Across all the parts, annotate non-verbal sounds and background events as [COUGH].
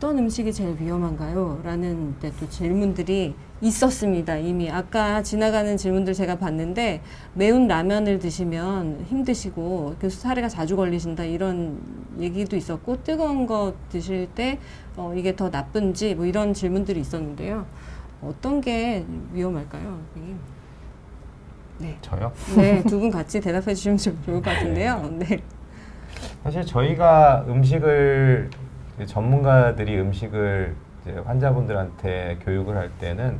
어떤 음식이 제일 위험한가요? 라는 때또 질문들이 있었습니다. 이미 아까 지나가는 질문들 제가 봤는데 매운 라면을 드시면 힘드시고 그래서 사례가 자주 걸리신다 이런 얘기도 있었고 뜨거운 거 드실 때 어, 이게 더 나쁜지 뭐 이런 질문들이 있었는데요. 어떤 게 위험할까요? 선생님? 네. 저요? 네, [LAUGHS] 두 분 같이 대답해 주시면 좀 좋을 것 같은데요. 네. 사실 저희가 음식을 전문가들이 음식을 환자분들한테 교육을 할 때는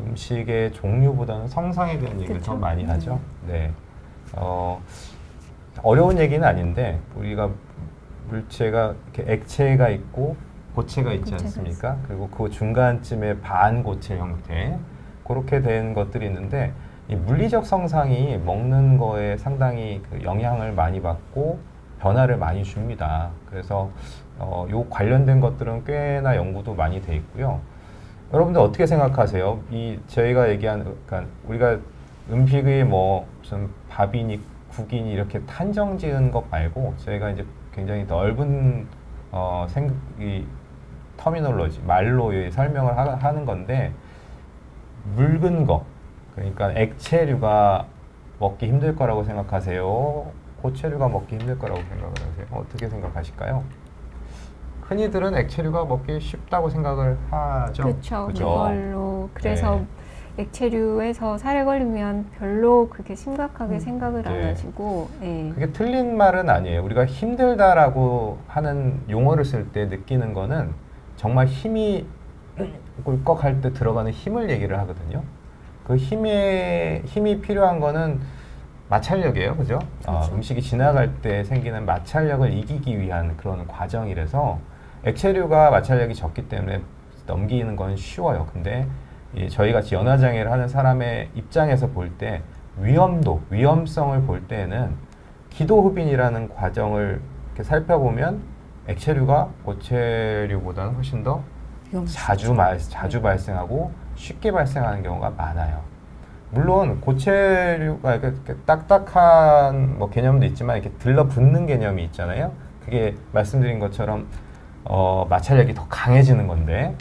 음식의 종류보다는 성상에 대한 얘기를 더 그쵸. 많이 음. 하죠. 네. 어, 어려운 얘기는 아닌데 우리가 물체가 이렇게 액체가 있고 고체가 있지 고체가 않습니까? 그리고 그 중간쯤에 반고체 형태 그렇게 된 것들이 있는데 이 물리적 성상이 먹는 거에 상당히 그 영향을 많이 받고 변화를 많이 줍니다. 그래서 어, 요 관련된 것들은 꽤나 연구도 많이 돼 있고요. 여러분들 어떻게 생각하세요? 이 저희가 얘기한 그러니까 우리가 음식이 뭐 무슨 밥이니 국이니 이렇게 탄정 지은 것 말고 저희가 이제 굉장히 넓은 어, 생 이 터미널로지 말로 이 설명을 하, 하는 건데 묽은 거 그러니까 액체류가 먹기 힘들 거라고 생각하세요? 고체류가 먹기 힘들 거라고 생각을 하세요? 어떻게 생각하실까요? 흔히들은 액체류가 먹기 쉽다고 생각을 하죠. 그렇죠. 그걸로 그래서 네. 액체류에서 살에 걸리면 별로 그렇게 심각하게 음. 생각을 안 네. 하시고 예. 그게 틀린 말은 아니에요. 우리가 힘들다라고 하는 용어를 쓸 때 느끼는 거는 정말 힘이 꿀꺽할 때 들어가는 힘을 얘기를 하거든요. 그 힘에 힘이 필요한 거는 마찰력이에요, 그죠? 아, 그렇죠. 음식이 지나갈 때 생기는 마찰력을 이기기 위한 그런 과정이라서 액체류가 마찰력이 적기 때문에 넘기는 건 쉬워요. 근데 이 저희 같이 연화 장애를 하는 사람의 입장에서 볼 때 위험도, 위험성을 볼 때는 기도 흡인이라는 과정을 이렇게 살펴보면 액체류가 고체류보다는 훨씬 더 자주 말, 자주 발생하고 쉽게 발생하는 경우가 많아요. 물론 고체류가 이렇게, 딱딱한 뭐 개념도 있지만 이렇게 들러붙는 개념이 있잖아요. 그게 말씀드린 것처럼 어, 마찰력이 더 강해지는 건데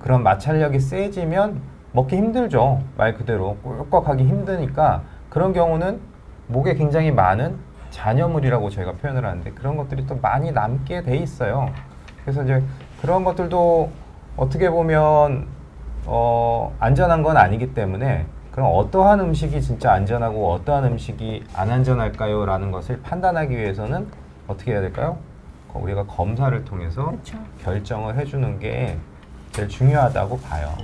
그런 마찰력이 세지면 먹기 힘들죠. 말 그대로 꿀꺽하기 힘드니까 그런 경우는 목에 굉장히 많은 잔여물이라고 저희가 표현을 하는데 그런 것들이 또 많이 남게 돼 있어요. 그래서 이제 그런 것들도 어떻게 보면 어, 안전한 건 아니기 때문에 그럼 어떠한 음식이 진짜 안전하고 어떠한 음식이 안 안전할까요? 라는 것을 판단하기 위해서는 어떻게 해야 될까요? 거- 우리가 검사를 통해서 그렇죠. 결정을 해주는 게 제일 중요하다고 봐요.